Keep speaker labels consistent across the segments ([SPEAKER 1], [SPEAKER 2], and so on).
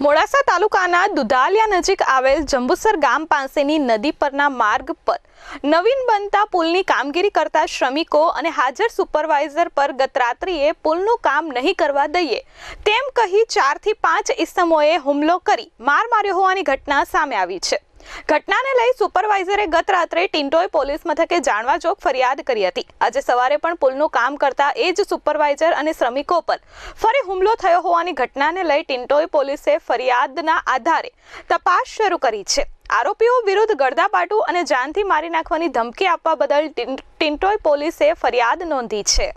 [SPEAKER 1] મોડાસા તાલુકાના દુધાલિયા નજીક આવેલ જંબુસર ગામ પાસેની નદી પરના માર્ગ પર નવીન બનતા પુલની કામગીરી કરતા શ્રમિકો અને હાજર સુપરવાઇઝર પર ગતરાત્રિએ પુલનું કામ નહીં કરવા દઈએ તેમ કહી ચારથી પાંચ ઇસમોએ હુમલો કરી માર માર્યો હોવાની ઘટના સામે આવી છે. ઘટનાને લઈ સુપરવાઇઝરે ગત રાત્રે ટિન્ટોય પોલીસ મથકે જાણવા જોગ ફરિયાદ કરી હતી. આજે સવારે પણ પુલનું કામ કરતા એ જ સુપરવાઇઝર અને શ્રમિકો પર ફરી હુમલો થયો હોવાની ઘટનાને લઈ ટિન્ટોય પોલીસે ફરિયાદના આધારે તપાસ શરૂ કરી છે. આરોપીઓ વિરુદ્ધ ગળદાપાટુ અને જાનથી મારી નાખવાની ધમકી આપવા બદલ ટિન- ટિન્ટોય પોલીસે ફરિયાદ નોંધી છે.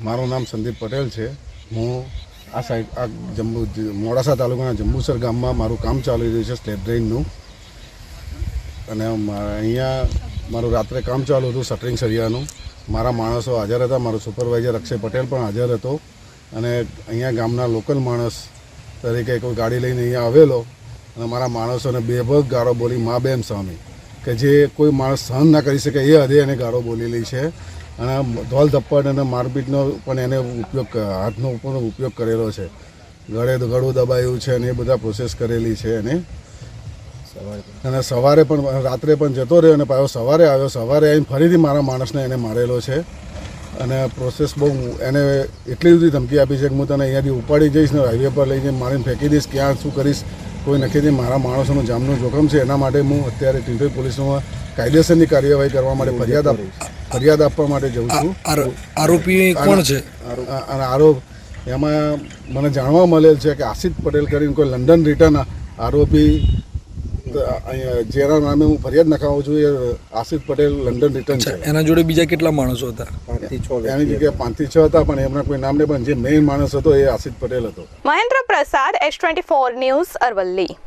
[SPEAKER 2] મારું નામ સંદીપ પટેલ છે. હું આ સાઈડ, આ જંબુ મોડાસા તાલુકાના જંબુસર ગામમાં મારું કામ ચાલી રહ્યું છે સ્લેબ ડ્રેઇનનું. અને અહીંયા મારું રાત્રે કામ ચાલુ હતું શટરિંગ સરિયાનું. મારા માણસો હાજર હતા, મારો સુપરવાઇઝર અક્ષય પટેલ પણ હાજર હતો. અને અહીંયા ગામના લોકલ માણસ તરીકે કોઈ ગાડી લઈને અહીંયા આવેલો. અને મારા માણસોને બેભગ ગાળો બોલી, મા બેમ સ્વામી. કે જે કોઈ માણસ સહન ના કરી શકે એ હદે એને ગાળો બોલેલી છે. અને ધોલ ધપ્પડ અને મારપીટનો પણ એને ઉપયોગ હાથનો પણ ઉપયોગ કરેલો છે. ગળે ગળું દબાયું છે અને એ બધા પ્રોસેસ કરેલી છે એને. અને સવારે પણ રાત્રે પણ જતો રહ્યો અને પાછો સવારે આવ્યો. સવારે આવીને ફરીથી મારા માણસને એને મારેલો છે. અને પ્રોસેસ બહુ એને એટલી બધી ધમકી આપી છે કે હું તને અહીંયાથી ઉપાડી જઈશ ને હાઈવે પર લઈને મારીને ફેંકી દઈશ ક્યાં શું કરીશ કોઈ નક્કી મારા માણસોનું જામનું જોખમ છે. એના માટે હું અત્યારે ટીંટોઈ પોલીસમાં કાયદેસરની કાર્યવાહી કરવા માટે ફરિયાદ આપું ફરિયાદ આપવા માટે જઉં છું.
[SPEAKER 3] આરોપી કોણ છે?
[SPEAKER 2] અને આરોપ એમાં મને જાણવા મળેલ છે કે આશિષ પટેલ કરીને કોઈ લંડન રિટર્ન આરોપી જેના નામે હું ફરિયાદ નખાવું છું એ આસિફ પટેલ લંડન રિટર્ન છે
[SPEAKER 3] એના જોડે બીજા કેટલા માણસો હતા?
[SPEAKER 2] એની જગ્યાએ પાંચથી છ હતા પણ એમના કોઈ નામ નહીં પણ જે મેઇન માણસ હતો એ આસિફ પટેલ હતો.
[SPEAKER 1] Mahendra Prasad S twenty four news Aravalli.